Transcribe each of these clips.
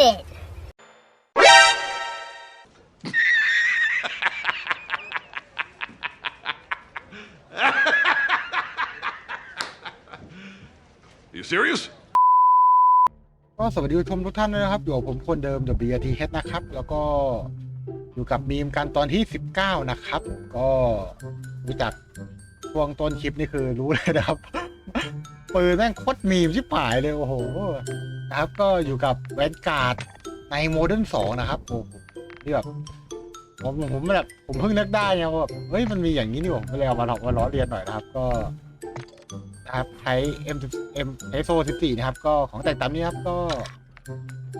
minute. You serious? ก็สวัสดีผู้ชมทุกท่านด้วยนะครับ อยู่กับผมคนเดิม WTH นะครับ แล้วก็อยู่กับมีมกันตอนที่ 19 นะครับ ก็รู้จักช่วงต้นคลิปนี่คือรู้เลยนะครับ ปืนแม่งโคตรมีมชิบหายเลย โอ้โห นะครับ ก็อยู่กับแวนการ์ดในโมเดิร์น2นะครับโอ้โหนี่แบบผมผมผมแบบผมเพิ่งนึกได้ไงว่าแบบเฮ้ยมันมีอย่างนี้นี่ผมก็เลยเอามาหลอกมาล้อเลียนหน่อยนะครับ ก็นะครับใช้ M M ใช้โซ่14นะครับ ก็ของแต่งตามนี้ครับก็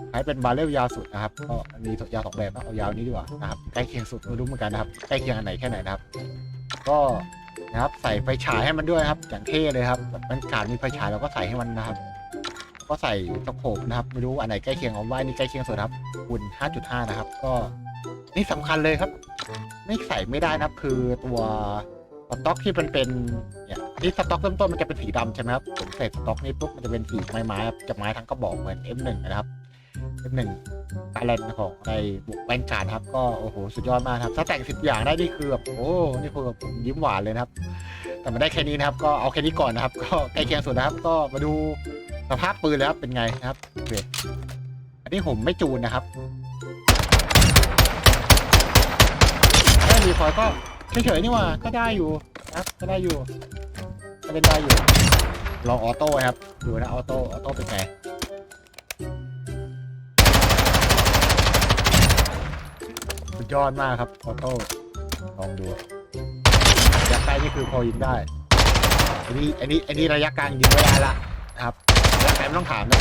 ใช้เป็นบาเรลยาวสุดนะครับ ก็มียาวสองแบบนะเอายาวนี้ดีกว่านะครับใกล้เคียงสุดไม่รู้เหมือนกันนะครับใกล้เคียงอันไหนแค่ไหนนะครับ ก็นะครับใส่ไฟฉายให้มันด้วยครับอย่างเท่เลยครับแบบมันการมีไฟฉายเราก็ใส่ให้มันนะครับ ก็ใส่ตะโขบนะครับ ไม่รู้อันไหนใกล้เคียงเอาไว้นี่ใกล้เคียงสุดครับคูณ5.5 นะครับ ก็นี่สำคัญเลยครับ ไม่ใส่ไม่ได้นะครับคือตัวสต็อกที่มันเป็นเนี่ยที่สต็อกเริ่มต้นมันจะเป็นสีดำใช่ไหมครับผมใส่สต็อกนี้ปุ๊บมันจะเป็นสีไม้ไม้ๆจะไม้ทั้งกระบอกเหมือน M1 นะครับ M1 การแลนของในบุกแวนการครับ ก็โอ้โหสุดยอดมากครับ ถ้าแต่งสิบอย่างได้นี่คือแบบโอ้นี่คือแบบยิ้มหวานเลยนะครับ แต่มันได้แค่นี้นะครับ ก็เอาแค่นี้ก่อนนะครับ ก็ใกล้เคียงสุดนะครับ ก็มาดู สภาพปืนแล้วเป็นไงครับโอเคอันนี้ผมไม่จูนนะครับแค่รีคอยล์ก็เฉยๆนี่หว่าก็ได้อยู่ครับก็ได้อยู่ก็เล่นได้อยู่ลองออโต้ครับดูนะออโต้ออโต้เป็นไงสุดยอดมากครับออโต้ลองดูระยะใกล้นี่คือพอยิงได้อันนี้อันนี้อันนี้ระยะกลางยิงไม่ได้ละนะครับ ระยะไกลไม่ต้องถามนะ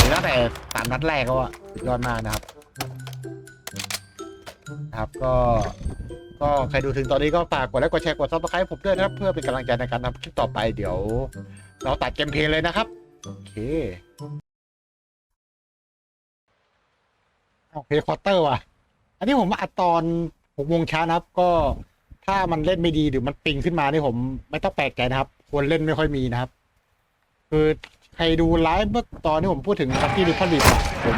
ถึงตั้งแต่สามนัดแรกก็ว่าสุดยอดมากนะครับ นะครับก็ ก็ใครดูถึงตอนนี้ก็ฝากกดไลค์กดแชร์กดซับสไครต์ผมด้วยนะครับ เพื่อเป็นกำลังใจในการทำคลิปต่อไปเดี๋ยว เราตัดเกมเพลย์เลยนะครับ โอเคโอเคควอเตอร์ว่ะ อันนี้ผมอัดตอนหกโมงเช้านะครับก็ ถ้ามันเล่นไม่ดีหรือมันปิงขึ้นมานี่ผม ไม่ต้องแปลกใจนะครับ คนเล่นไม่ค่อยมีนะครับ คือใครดูไลฟ์เมื่อตอนที่ผมพูดถึงลักกี้ดิพันดิบอะผม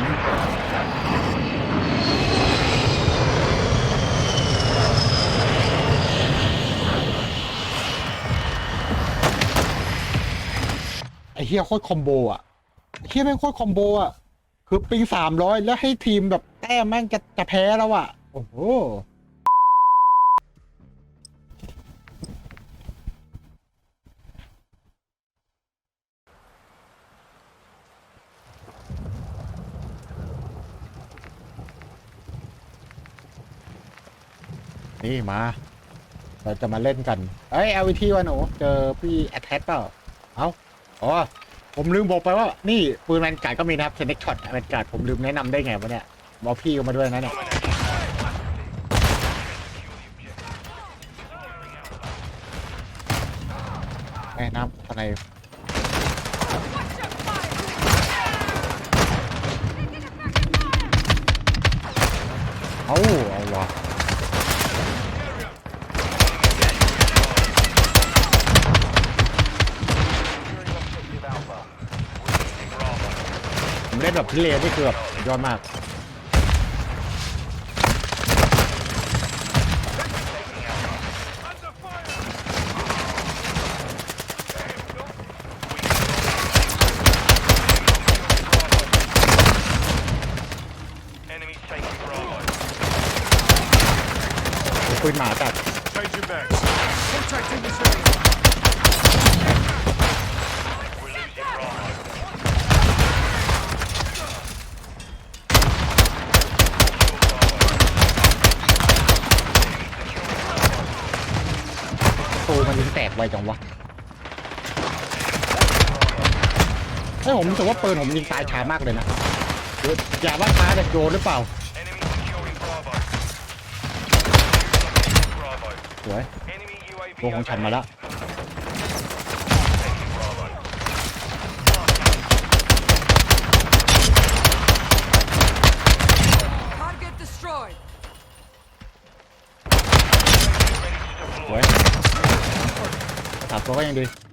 ไอ้เฮียโคตรคอมโบอะเฮียแม่งโคตรคอมโบอะ คือปิงสามร้อยแล้วให้ทีมแบบแต้มแม่งจะจะแพ้แล้วอะ โอ้โห นี่มา เราจะมาเล่นกัน เอ้ยเอาวิธีวะหนู เจอพี่แอทแทกเปล่า เอ้า อ๋อ ผมลืมบอกไปว่า นี่ ปืนแมนการ์ดก็มีนะครับเซนเน็กช็อตแมนการ์ดผมลืมแนะนำได้ไงวะเนี่ยบอกพี่มาด้วยนะเนี่ย แม่น้ำทนายเอา เอาว่ะผมเล่นแบบพิเลนนี่คือแบบสุดยอดมาก Enemy taking Bravo. ปืนหมาจัด Changing backs. Contact in this area. มันยิงแตกไวจังวะเฮ้ยผมรู้สึกว่าปืนผมยิงตายช้ามากเลยนะหรืออย่าว่าช้าแต่โดนหรือเปล่า Enemy securing Bravo. Bravo. สวย Enemy UAV ตัวของฉันมาแล้ว Taking Bravo. Target destroyed. สวย สามตัวก็ยังดี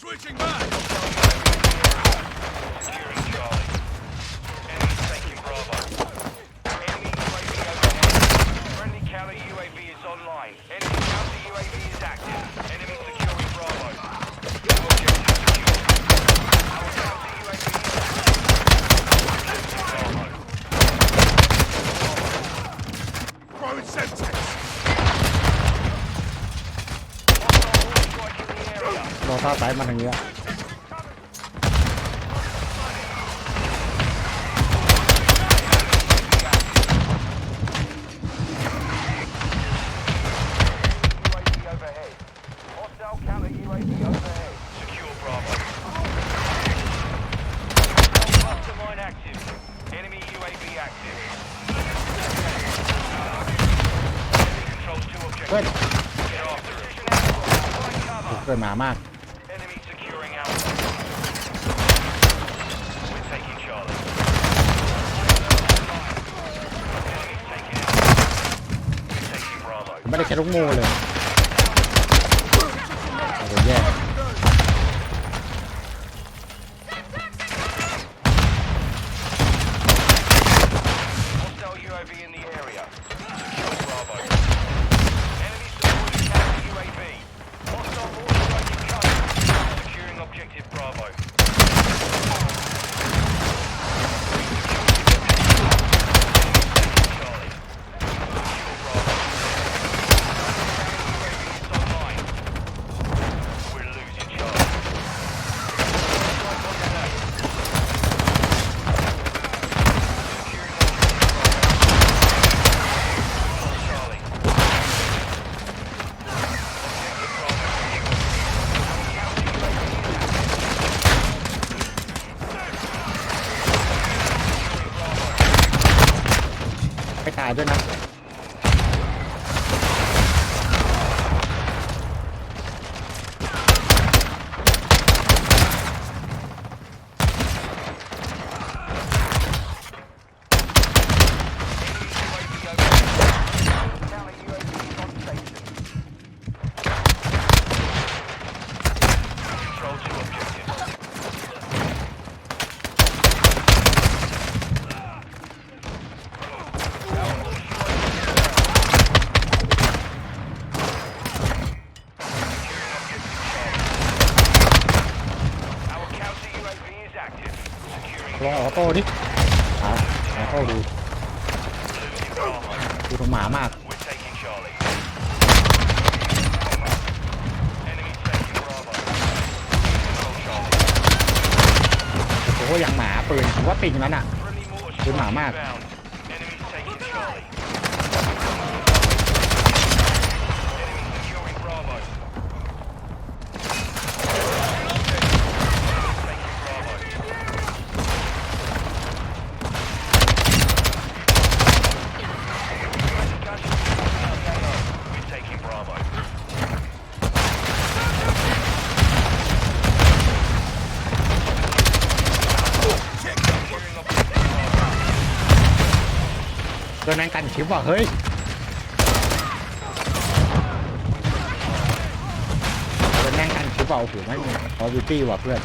Switching back! Securing Charlie. รอท่าสายมาทางนี้ละเพื่อนกิดหมามาก Enemy securing Alpha. We're taking Charlie. Enemy taking Alpha. We're taking Bravo. ไม่ได้แค่ลูกโม่เลยโอ้โหแย่ ด้วยนะ Control two objectives. Our counter UAV is active. Securing ลองออ โต้ดิอะออโต้ดู losing Bravo. ดูตรงหมามาก We're taking Charlie. Enemy taking Bravo. Control Charlie. โอ้โหอย่างหมาปืนผมว่าปิงนั้นอะ Friendly mortar Good strike mama. inbound. Enemy taking Charlie. Enemy securing Bravo. Taking Bravo. We're taking Bravo. Securing objective Bravo. เกิน แม่งกันคลิปว่ะเฮ้ยเป็นแม่งกันคลิปว่ะโอ้โหไม่มีคอร์บิตี้ว่ะเพื่อน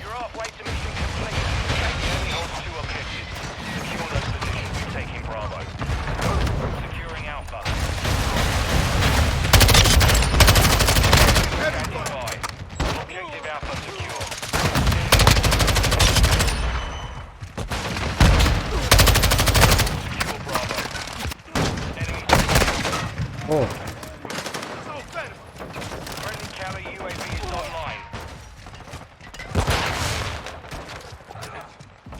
You're halfway to mission complete. Enemy holds two objectives. Secure those positions. We're taking Bravo. Securing Alpha. Standing by. Objective Alpha secure. Secure Bravo. Enemy โอ้ friendly counter UAV is online.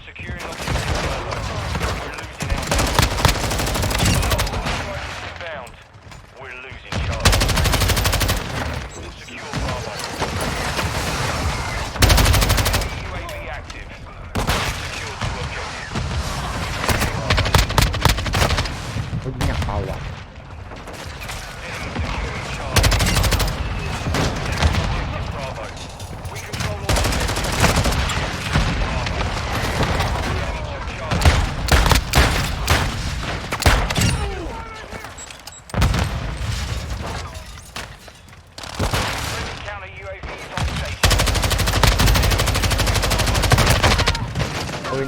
Securing objective Bravo. We're losing Alpha. Strike is inbound. We're losing Charlie. Secure Bravo. UAV active. Secure two objectives. Bravo. เขายิงอย่างเบาอะ Enemy securing Charlie. Objective Bravo. We control all objectives. Bravo. Enemy took Charlie.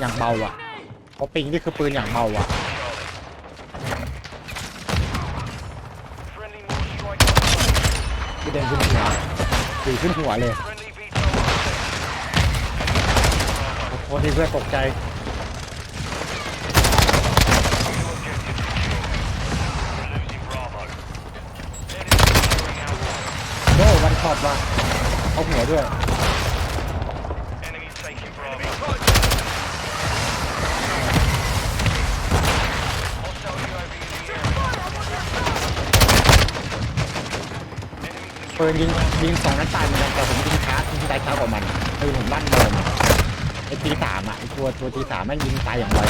อย่าง เบาอะเพราะปิงนี่คือปืนอย่างเบาอะ Friendly mortar strike on the way. ที่เดินขึ้นหัวตีขึ้นหัวเลย Friendly VTOL on station. โคตรที่เพื่อนตกใจ New objective secure. We're losing Bravo. Enemy securing Alpha. โน่วันช็อตว่ะเอาหัวด้วย Enemies taking Bravo. Hostile UAV in the area. Enemy ปืนยิงยิงสองนัดตายเหมือนกันแต่ผมยิงช้ายิงตายช้ากว่ามันปืนผมลั่นโดนไอ้ตีสามอะไอ้ตัวตัวตีสามแม่งยิงตายอย่างไร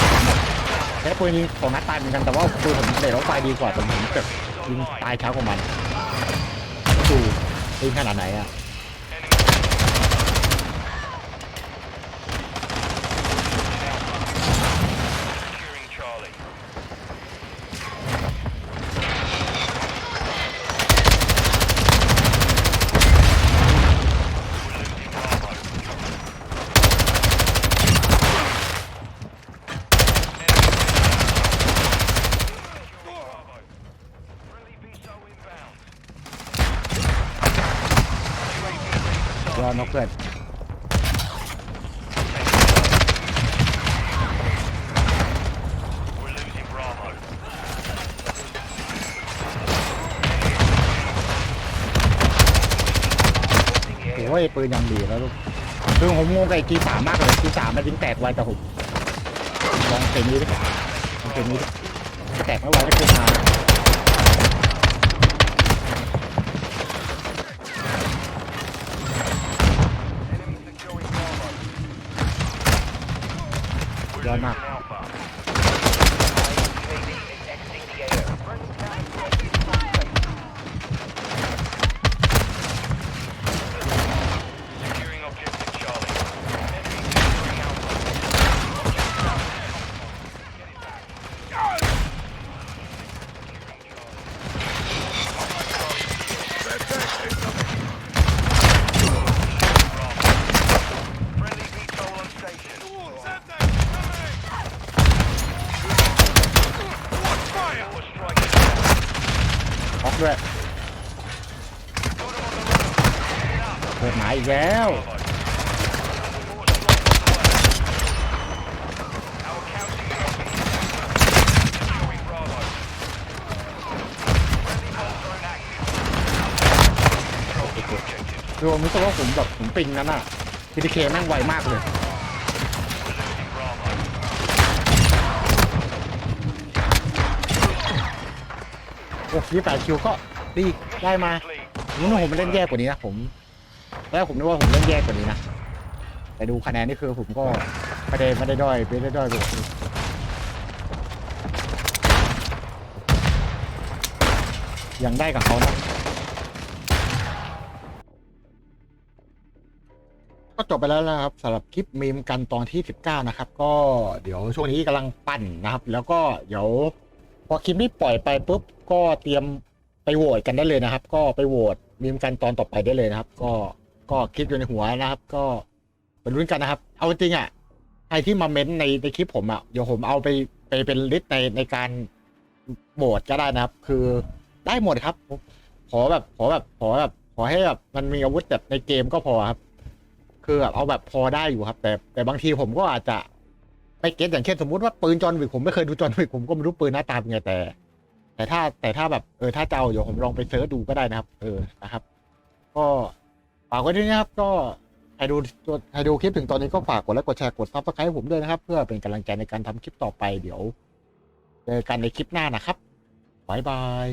แค่ปืนยิงสองนัดตายเหมือนกันแต่ว่าปืนผมเด็ดรถไฟดีกว่าแต่ผมแบบยิงตายช้ากว่ามันดูยิงขนาดไหนอะ Securing Charlie. We're losing Bravo. Friendly VTOL inbound. UAV ready for รอนกเพื่อน We're losing Bravo. โอ้ ยปืนยังดีแล้วลูกคือผมงงกับไอ้ทีสามมากเลยทีสามมันยิงแตกไวแต่ผมลองเต็มนี้ดิลองเต็มนี้ดิแตกไม่ไวก็คือมา Enemy securing Bravo. We're Yeah, losing nah. Alpha. UAV is exiting the AO. Securing objective Charlie. Enemy securing Alpha. Friendly VTOL on station. Watch fire! Mortar strike is ออก ด้วยเปิดหมายอีกแล้วรวมรู้สึกว่าผมแบบผมปิงนั้นอะพีดีเคแม่งไวมากเลย We're losing Bravo. โอ้ยี่แปดคิวก็ดีได้มาผมนึกว่าผมเล่นแย่กว่านี้นะผมแล้วผมนึกว่าผมเล่นแย่กว่านี้นะแต่ดูคะแนนนี่คือผมก็ไม่ได้ไม่ได้ด้อยไม่ได้ด้อยไปกว่านี้ยังได้กับเขานะก็จบไปแล้วนะครับสำหรับคลิปมีมกันตอนที่ 19 นะครับ ก็เดี๋ยวช่วงนี้กำลังปั่นนะครับ แล้วก็เดี๋ยวพอคลิปนี้ปล่อยไปปุ๊บ ก็เตรียมไปโหวตกันได้เลยนะครับ ก็ไปโหวตมีมกันตอนต่อไปได้เลยนะครับ ก็ก็คิดอยู่ในหัวนะครับ ก็ไปลุ้นกันนะครับ เอาจริงอะใครที่มาเม้นต์ในในคลิปผมอะเดี๋ยวผมเอาไปไปเป็นลิสต์ในในการโหวตก็ได้นะครับ คือได้หมดครับ ขอแบบขอแบบขอแบบขอให้แบบมันมีอาวุธแบบในเกมก็พอครับ คือแบบเอาแบบพอได้อยู่ครับ แต่แต่บางทีผมก็อาจจะไม่เก็ตอย่างเช่นสมมุติว่าปืนจอห์นวิกผมไม่เคยดูจอห์นวิกผมก็ไม่รู้ปืนหน้าตาเป็นไงแต่ แต่ถ้าแต่ถ้าแบบเออถ้าจะเอาเดี๋ยวผมลองไปเซิร์ชดูก็ได้นะครับ เออนะครับ ก็ฝากไว้ด้วยนะครับ ก็ใครดูตัวใครดูคลิปถึงตอนนี้ก็ฝากกดไลค์กดแชร์กดซับสไครต์ผมด้วยนะครับ เพื่อเป็นกำลังใจในการทำคลิปต่อไปเดี๋ยวเจอกันในคลิปหน้านะครับบายบาย